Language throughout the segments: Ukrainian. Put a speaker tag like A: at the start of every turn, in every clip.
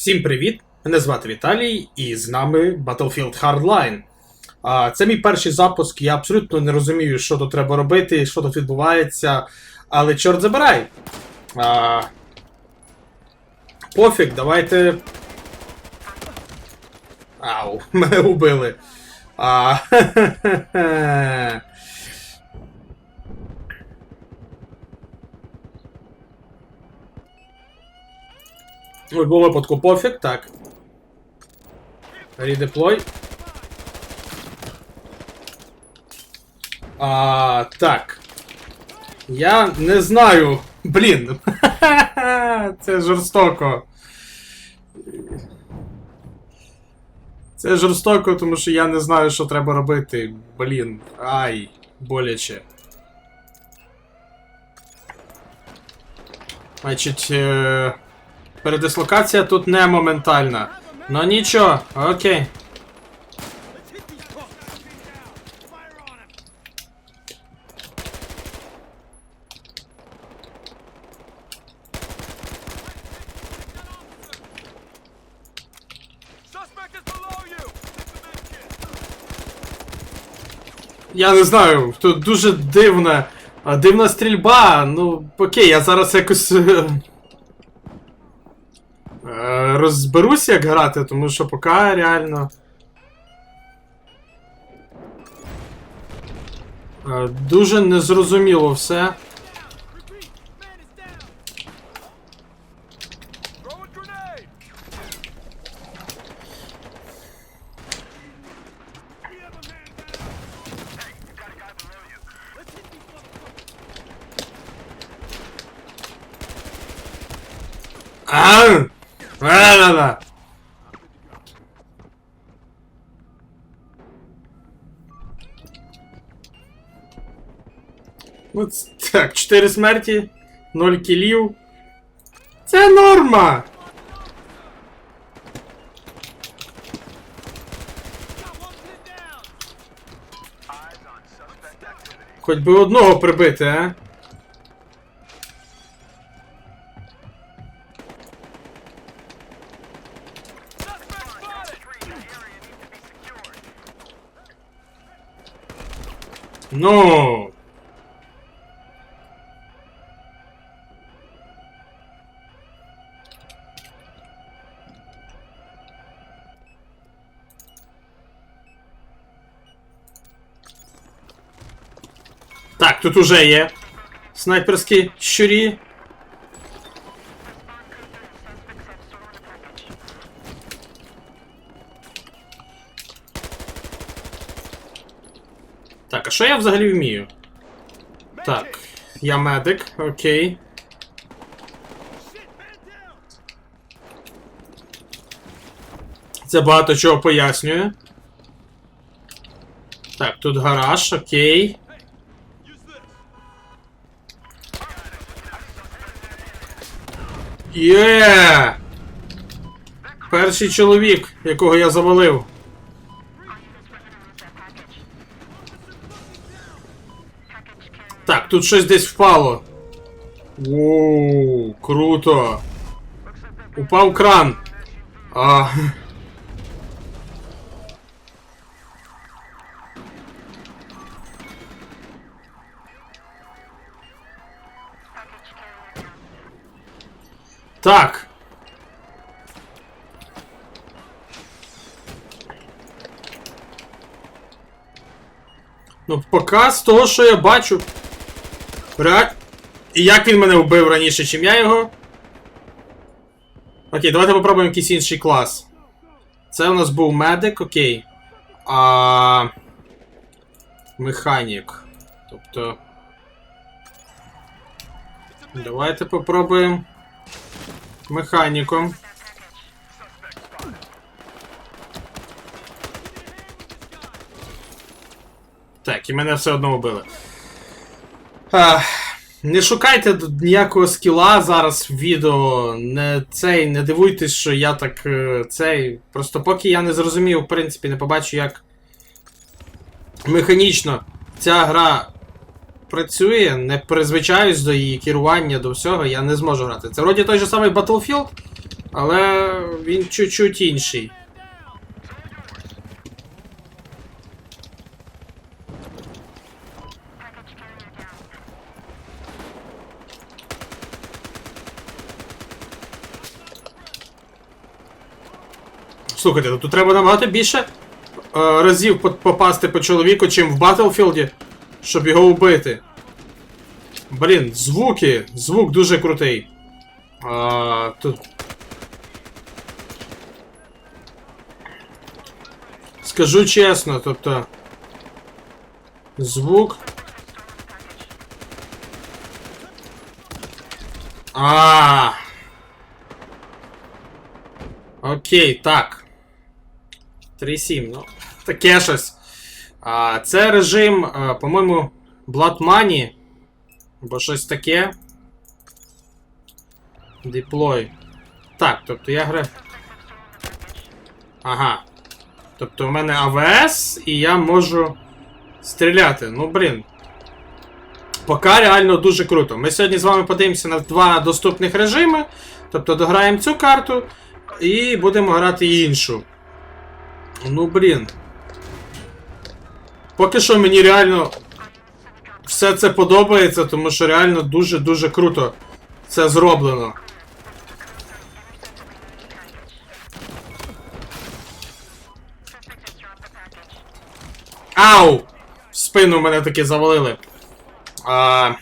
A: Всім привіт! Мене звати Віталій, і з нами Battlefield Hardline. Це мій перший запуск. Я абсолютно не розумію, що тут треба робити, що тут відбувається. Але чорт забирай. Пофіг, давайте. Ау, мене убили. А, В будь-якому випадку пофіг, так. Redeploy. А, так. Я не знаю. Блін. Це жорстоко. Це жорстоко, тому що я не знаю, що треба робити. Блін. Ай, боляче. Значить. Е... Передислокація тут не моментальна. Ну нічого, окей. Я не знаю, тут дуже дивна. а, Дивна стрільба. Ну, окей, я зараз якось. е, е, Розберусь, як грати, тому що поки реально. е, Дуже незрозуміло все. Ну, ц- так, 4 смерті, 0 кілів. Це норма! Хоч би одного прибити, а? Ну. Так, тут уже є. Снайперські щурі. Що я взагалі вмію? Так, я медик, окей. Це багато чого пояснює. Так, тут гараж, окей. Є! Перший чоловік, якого я завалив. Тут щось десь впало. Воу, круто. Упав кран. А. Так. Ну, поки з того, що я бачу. Ре... І як він мене вбив раніше, чим я його. Окей, давайте попробуємо якийсь інший клас. Це у нас був медик, окей. А... Механік. Тобто. Давайте попробуємо. Механіком. Так, і мене все одно вбили. Не шукайте ніякого скіла зараз в відео. Не цей, не дивуйтесь, що я так е, цей. Просто поки я не зрозумів, в принципі, не побачу, як механічно ця гра працює, не призвичаюсь до її керування, до всього, я не зможу грати. Це вроді той же самий Battlefield, але він чуть-чуть інший. Слухайте, ну тут треба набагато більше е, разів по- попасти по чоловіку, чим в Battlefield, щоб його вбити. Блін, звуки. Звук дуже крутий. А, тут. Скажу чесно, тобто. Звук. А. Окей, так. 3.7, ну. Таке щось. А, це режим, а, по-моєму, Blood Money. Або щось таке. Deploy. Так, тобто я граю. Ага. Тобто у мене АВС, і я можу стріляти. Ну, блін. Поки реально дуже круто. Ми сьогодні з вами подивимося на два доступних режими. Тобто дограємо цю карту і будемо грати іншу. Ну, блін. Поки що мені реально все це подобається, тому що реально дуже-дуже круто це зроблено. Ау! В спину мене таки завалили. А...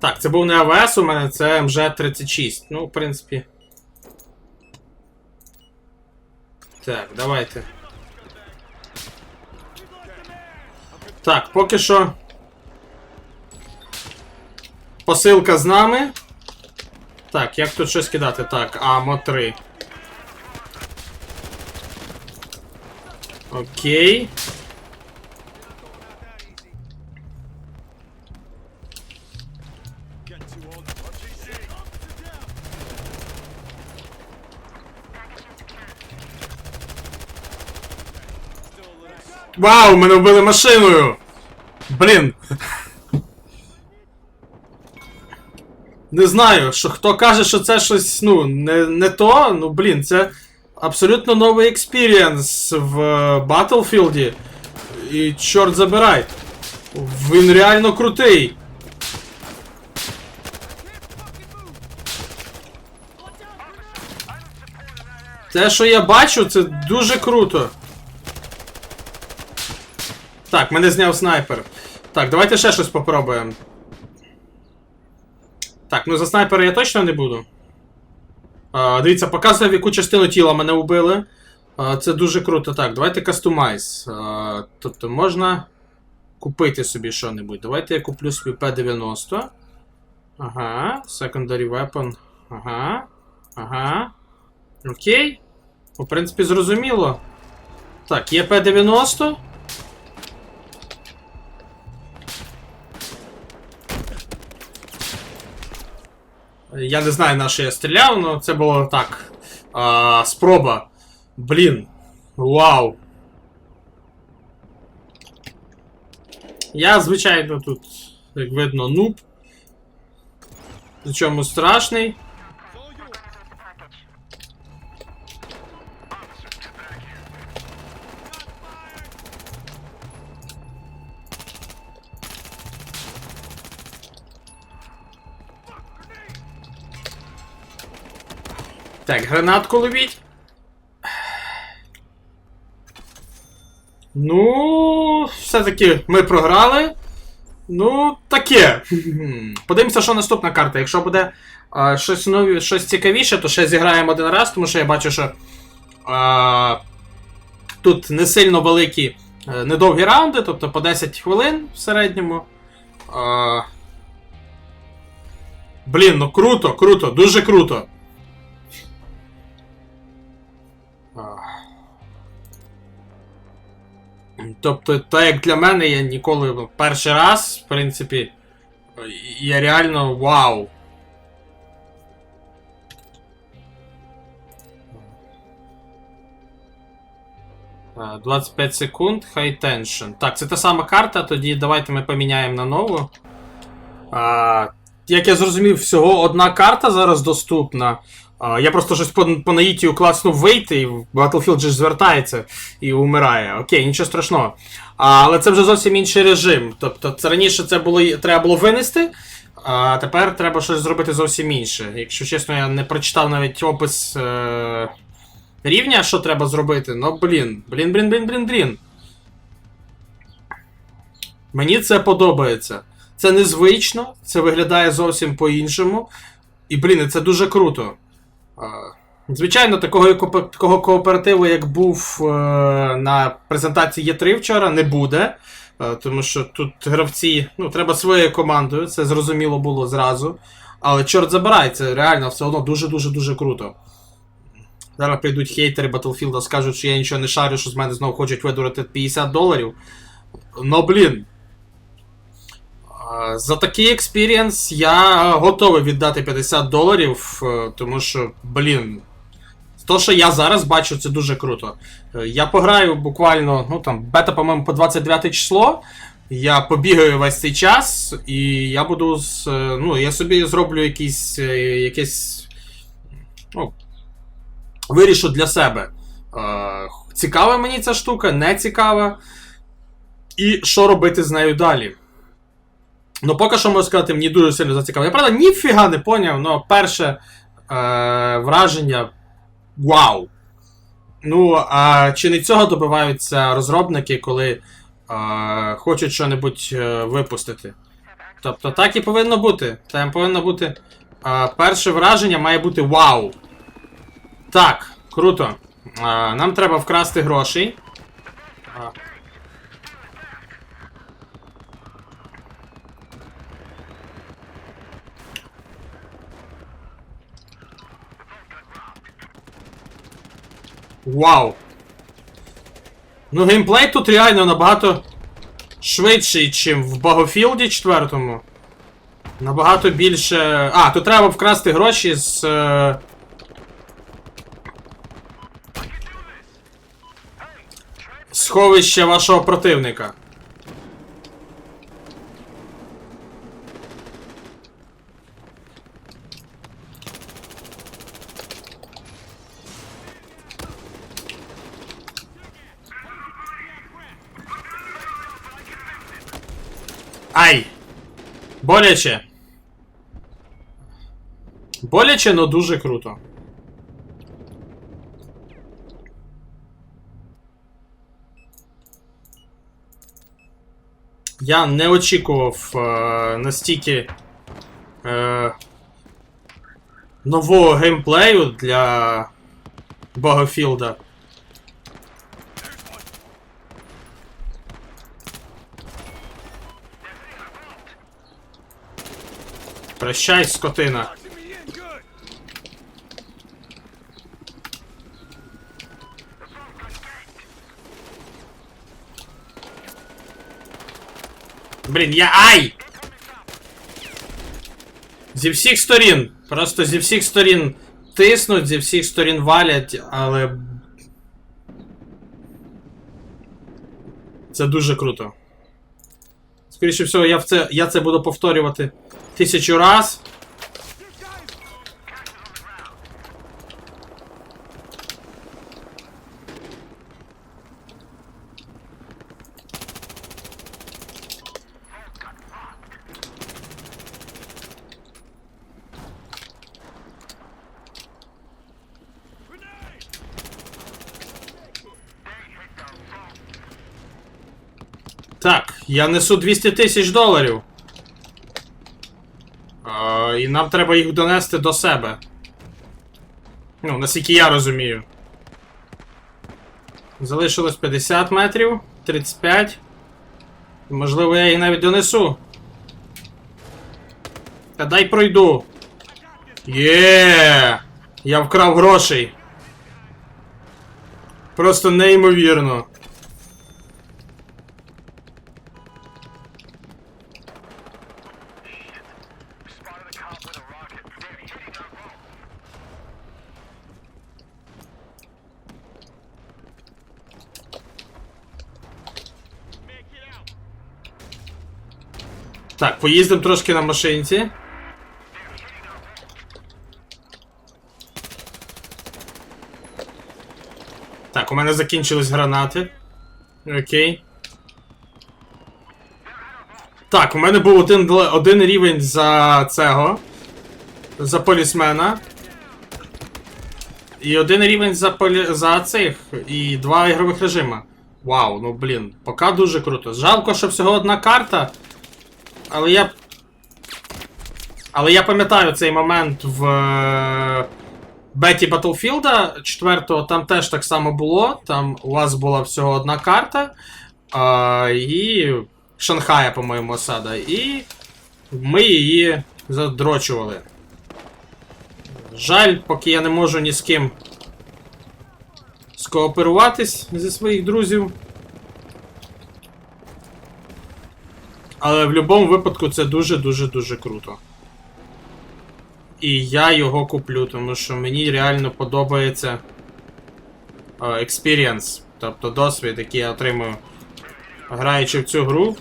A: Так, це був не АВС у мене, це МЖ-36. Ну, в принципі. Так, давайте. Так, поки що. Посилка з нами. Так, як тут щось кидати? Так, АМО 3. Окей. Вау, мене вбили машиною! Блін. Не знаю, що хто каже, що це щось, ну, не, не то, ну блін, це абсолютно новий експірієнс в е, Battlefield. І чорт забирай. Він реально крутий. Те, що я бачу, це дуже круто. Так, мене зняв снайпер. Так, давайте ще щось попробуємо. Так, ну за снайпера я точно не буду. А, дивіться, показує, в яку частину тіла мене вбили. А, це дуже круто. Так, давайте кастомайз. Тобто можна купити собі що-небудь. Давайте я куплю собі P90. Ага, secondary weapon. Ага. Ага. Окей. В принципі, зрозуміло. Так, є P90. Я не знаю, на що я стріляв, але це було так. А, спроба. Блін. Вау. Я, звичайно, тут, як видно, нуб. Причому страшний. Так, гранатку ловіть. Ну, все-таки ми програли. Ну, таке. Подивимося, що наступна карта. Якщо буде а, щось нові, щось цікавіше, то ще зіграємо один раз, тому що я бачу, що а, тут не сильно великі, е, недовгі раунди, тобто по 10 хвилин в середньому. А, блін, ну круто, круто, дуже круто. Тобто, так як для мене, я ніколи ну, перший раз, в принципі, я реально вау. А, 25 секунд, high tension. Так, це та сама карта, тоді давайте ми поміняємо на нову. А, як я зрозумів, всього одна карта зараз доступна. Я просто щось по, по наїтію класнув вийти, і Battlefield же ж звертається і умирає. Окей, нічого страшного. А, але це вже зовсім інший режим. Тобто, це раніше це було треба було винести, а тепер треба щось зробити зовсім інше. Якщо чесно, я не прочитав навіть опис е- рівня, що треба зробити. Ну, блін, блін, блін, блін, блін, блін. Мені це подобається. Це незвично, це виглядає зовсім по-іншому. І, блін, це дуже круто. Звичайно, такого, такого кооперативу, як був е, на презентації Є3 вчора, не буде. Е, тому що тут гравці, ну, треба своєю командою, це зрозуміло було зразу. Але чорт забирай, це реально все одно дуже-дуже дуже круто. Зараз прийдуть хейтери Battlefield, скажуть, що я нічого не шарю, що з мене знову хочуть видурити 50 доларів. Ну, блін. За такий експірієнс я готовий віддати 50 доларів, е, тому що, блін. То, що я зараз бачу, це дуже круто. Е, Я пограю буквально, ну там, бета, по-моєму, по 29 число. Я побігаю весь цей час, і я буду е, Ну, я собі зроблю якийсь. е, якесь. Ну, вирішу для себе. Цікава мені ця штука, не цікава. І що робити з нею далі? Ну, поки що можу сказати, мені дуже сильно зацікавило. Я правда ніфіга не поняв, але перше е, враження. Вау! Ну, а чи не цього добиваються розробники, коли е, хочуть що-небудь е, випустити? Тобто так і повинно бути. Там повинно бути. Е, перше враження має бути вау. Так, круто. Е, нам треба вкрасти грошей. Вау! Ну, геймплей тут реально набагато швидший, ніж в Багофілді 4. Набагато більше. А, тут треба вкрасти гроші з. е, Сховища вашого противника. Ай! Боляче. Боляче, но дуже круто. Я не очікував е, настільки е, нового геймплею для Багофілда. Прощай, скотина. Блін, я. Ай! Зі всіх сторін. Просто зі всіх сторін тиснуть, зі всіх сторін валять, але. Це дуже круто. Скоріше всього, я, в це, я це буду повторювати тисячу раз. Так, я несу 200 тисяч доларів. Нам треба їх донести до себе. Ну, наскільки я розумію. Залишилось 50 метрів, 35. Можливо, я їх навіть донесу. Та дай пройду. Є! Я вкрав грошей. Просто неймовірно. Так, поїздимо трошки на машинці. Так, у мене закінчились гранати. Окей. Так, у мене був один, один рівень за цього. За полісмена. І один рівень за полі... за цих. І два ігрових режима. Вау, ну блін, поки дуже круто. Жалко, що всього одна карта. Але я. Але я пам'ятаю цей момент в е, беті Battlefield 4 там теж так само було. Там у вас була всього одна карта. А, і Шанхая, по-моєму, осада. І ми її задрочували. Жаль, поки я не можу ні з ким скооперуватись зі своїх друзів. Але в будь-якому випадку це дуже-дуже дуже круто. І я його куплю, тому що мені реально подобається е, experience, тобто досвід, який я отримую, граючи в цю гру.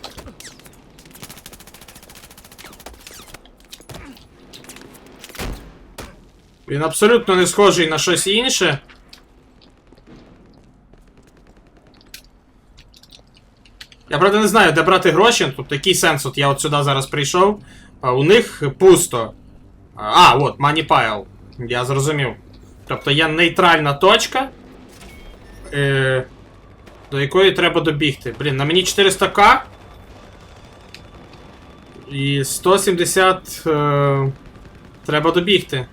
A: Він абсолютно не схожий на щось інше. Я правда не знаю, де брати гроші. Тобто який сенс, от я от сюди зараз прийшов. У них пусто. А, от, Money Pile. Я зрозумів. Тобто є нейтральна точка. Е, до якої треба добігти. Блін, на мені 400к. І 170 е, треба добігти.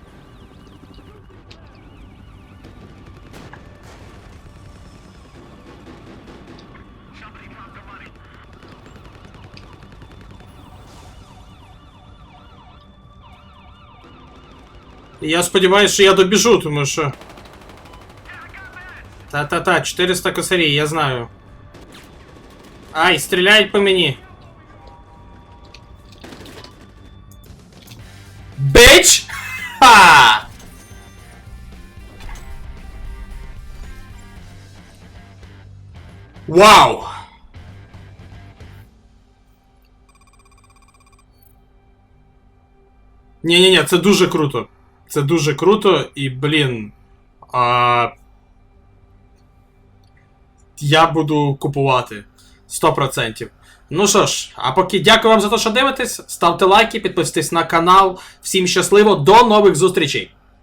A: Я сподіваюся, що я добіжу, тому що. Та-та-та, 400 косарей, я знаю. Ай, стріляють по мені. Бич! Ха! Вау! Ні-ні-ні, це дуже круто. Це дуже круто і, блін. А... Я буду купувати. 100%. Ну що ж, а поки дякую вам за те, що дивитесь. Ставте лайки, підписуйтесь на канал. Всім щасливо, до нових зустрічей!